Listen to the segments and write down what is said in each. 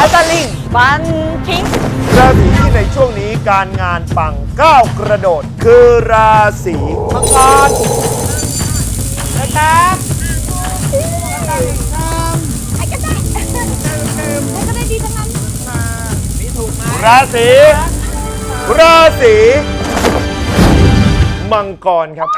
อาจารย์ลิงฟันทิ้งราศีที่ในช่วงนี้การงานปังก้าวกระโดด คือราศีมังกรนะครับใครก็ได้ใครก็ได้ดีทั้งนั้นราศีราศีมังกรครับ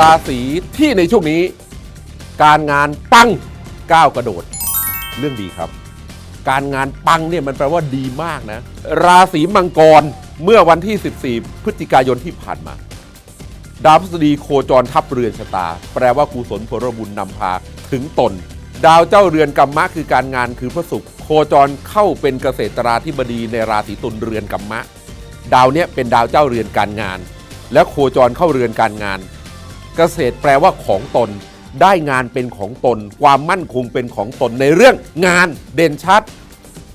ราศีที่ในช่วงนี้ การงานปังก้าวกระโดด เรื่องดีครับ การงานปังเนี่ยมันแปลว่าดีมากนะ ราศีมังกรเมื่อวันที่ 14 พฤศจิกายนที่ผ่านมาดาวพฤษฎีโคจรทับเรือนชะตา แปลว่ากุศลผลบุญนำพาถึงตน ดาวเจ้าเรือนกรรมะคือการงานคือพระศุกร์โคจรเข้าเป็นเกษตราธิบดีในราศีตุลเรือนกรรมะ ดาวเนี้ยเป็นดาวเจ้าเรือนการงาน และโคจรเข้าเรือนการงาน เกษตรแปลว่าของตน ได้งานเป็นของตน ความมั่นคงเป็นของตนในเรื่องงานเด่นชัด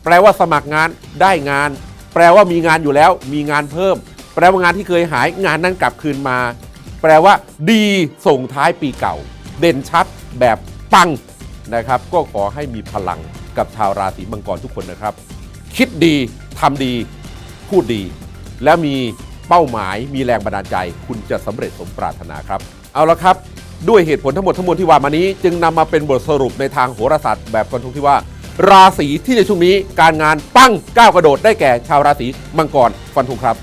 แปลว่าสมัครงานได้งาน แปลว่ามีงานอยู่แล้ว มีงานเพิ่ม แปลว่างานที่เคยหายงานนั้นกลับคืนมา แปลว่า ดีส่งท้ายปีเก่า เด่นชัดแบบปังนะครับ ก็ขอให้มีพลังกับชาวราศีมังกรทุกคนนะครับ คิดดีทำดี พูดดี และมีเป้าหมายมีแรงบันดาลใจ คุณจะสำเร็จสมปรารถนาครับ เอาละครับ ด้วยเหตุผลทั้งหมดทั้งมวลที่ว่ามานี้ จึงนำมาเป็นบทสรุปในทางโหราศาสตร์แบบฟันธงที่ว่า ราศีที่ในช่วงนี้การงานปั้งก้าวกระโดดได้แก่ชาวราศีมังกรฟันธงครับ